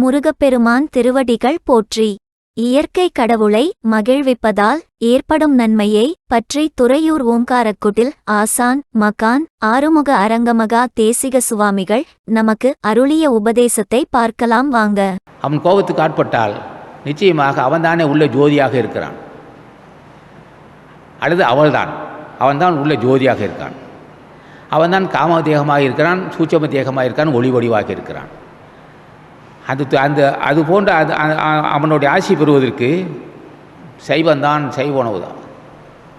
முருகப்பெருமான் திருவடிகள் போற்றி. இயற்கை கடவுளை மகிழ்விப்பதால் ஏற்படும் நன்மையை பற்றி துறையூர் ஓங்காரக்குடில் ஆசான் மகான் ஆறுமுக அரங்கமகா தேசிக சுவாமிகள் நமக்கு அருளிய உபதேசத்தை பார்க்கலாம் வாங்க. அவன் கோபத்துக்கு ஆட்பட்டால் நிச்சயமாக அவன்தானே உள்ள ஜோதியாக இருக்கிறான். அல்லது அவள்தான். அவன்தான் உள்ள ஜோதியாக இருக்கான். அவன்தான் காம தேகமாக இருக்கிறான் சூட்சம தேகமாக இருக்கான் ஒளி வடிவாக இருக்கிறான். அது த- அந்த அது போன்ற அது அவனுடைய ஆசி பெறுவதற்கு சைவந்தான் சைவ உணவு தான்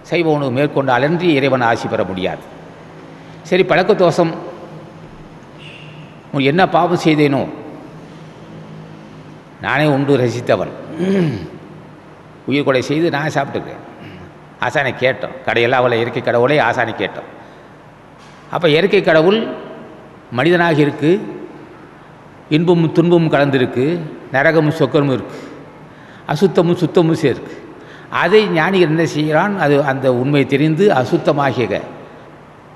சைவ உணவு மேற்கொண்டு அலன்றி இறைவன் ஆசி பெற முடியாது. சரி பழக்க தோஷம் உன் என்ன பாவம் செய்தேனோ? நானே உண்டு ரசித்தவன். உயிர் கொலை செய்து நான் சாப்பிட்டுருக்கேன் ஆசானை கேட்டோம். கடையெல்லாம் அவளை இயற்கை கடவுளை ஆசானை கேட்டோம். அப்போ இயற்கை கடவுள் மனிதனாக இருக்குது இன்பமும் துன்பமும் கலந்திருக்கு நரகமும் சொக்கமும் இருக்குது அசுத்தமும் சுத்தமும் சேர்க்கு. அதை ஞானிகள் என்ன செய்கிறான்? அது அந்த உண்மை தெரிந்து அசுத்தமாகிய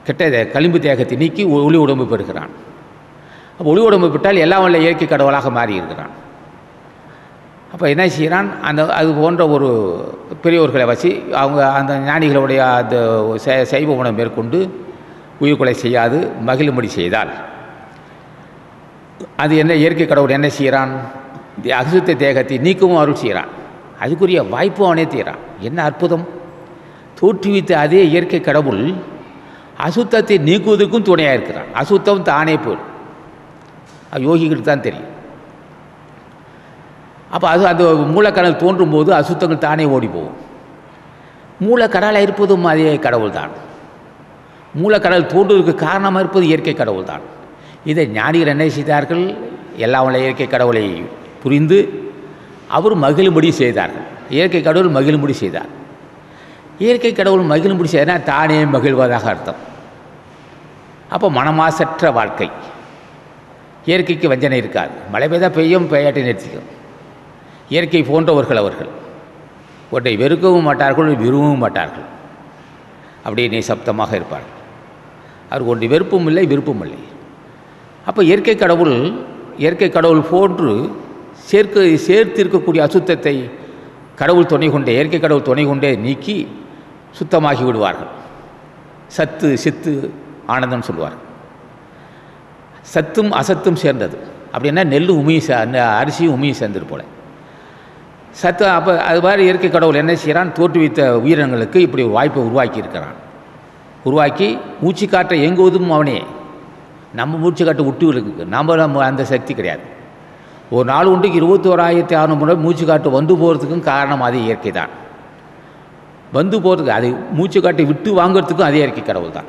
கெட்ட களிம்பு தேகத்தை நீக்கி ஒளி உடம்பு பெறுகிறான். அப்போ ஒளி உடம்பு பெற்றால் எல்லாம் வல்ல இயற்கை கடவுளாக மாறி இருக்கிறான் அப்போ என்ன செய்கிறான்? அந்த அது போன்ற ஒரு பெரியோர்களை வச்சு அவங்க அந்த ஞானிகளுடைய அந்த சைவ உணவு மேற்கொண்டு உயிர்கொலை செய்யாது மகிழும்படி செய்தால். அது என்ன இயற்கை கடவுள் என்ன செய்கிறான்? அசுத்த தேகத்தை நீக்கவும் அருள் செய்கிறான். அதுக்குரிய வாய்ப்பு அவனே தீரான் என்ன அற்புதம்? தோற்றுவித்த அதே இயற்கை கடவுள் அசுத்தத்தை நீக்குவதற்கும் துணையாக இருக்கிறான். அசுத்தம் தானே போயிடும் யோகிகளுக்கு தான் தெரியும். அப்போ அது அந்த மூலக்கடல் தோன்றும் போது அசுத்தங்கள் தானே ஓடி போகும். மூலக்கடலாக இருப்பதும் அதே கடவுள் தான் மூலக்கடல் தோன்றுவதற்கு காரணமாக இருப்பது இயற்கை கடவுள் தான் இதை ஞானிகள் என்ன செய்தார்கள்? எல்லாம் உள்ள இயற்கை கடவுளை புரிந்து அவர் மகிழும்படி செய்தார்கள். இயற்கை கடவுள் மகிழும்படி செய்தார். இயற்கை கடவுள் மகிழும்படி செய்தால் தானே மகிழ்வதாக அர்த்தம். அப்போ மனமாசற்ற வாழ்க்கை. இயற்கைக்கு வஞ்சனை இருக்காது. மழை பெய்தா பெய்யும் பெய்யாட்டை நிறுத்திக்கும். இயற்கை போன்றவர்கள் அவர்கள். ஒன்றை வெறுக்கவும் மாட்டார்கள் விரும்பவும் மாட்டார்கள். அப்படியே நிசப்தமாக இருப்பார்கள். அவருக்கு ஒன்று வெறுப்பும் இல்லை விருப்பம் இல்லை. அப்போ இயற்கை கடவுள் இயற்கை கடவுள் போன்று சேர்க்க சேர்த்து இருக்கக்கூடிய அசுத்தத்தை கடவுள் துணை கொண்டே இயற்கை கடவுள் துணை கொண்டே நீக்கி சுத்தமாகி விடுவார்கள். சத்து சித்து ஆனந்தம் சொல்லுவார்கள் சத்தும் அசத்தும் சேர்ந்தது. அப்படின்னா நெல் உமையும் சே- ந- அரிசியும் உமியும் சேர்ந்தது போல. சத்து அப்போ அது மாதிரி இயற்கை கடவுள் என்ன செய்கிறான் தோற்றுவித்த உயிரினங்களுக்கு இப்படி ஒரு வாய்ப்பை உருவாக்கி இருக்கிறான் உருவாக்கி மூச்சு காற்றை இயங்குவதும் அவனே. நம்ம மூச்சு காட்டு விட்டு இருக்குது நம்ம நம்ம அந்த சக்தி கிடையாது. ஒரு நாள் ஒன்றைக்கு இருபத்தி ஓராயிரத்தி அறநூறு முறை மூச்சு காட்டு வந்து போகிறதுக்கும் காரணம் அது இயற்கை தான் வந்து போகிறதுக்கு அது மூச்சு காட்டை விட்டு வாங்குறதுக்கும் அதே இயற்கை கடவுள் தான்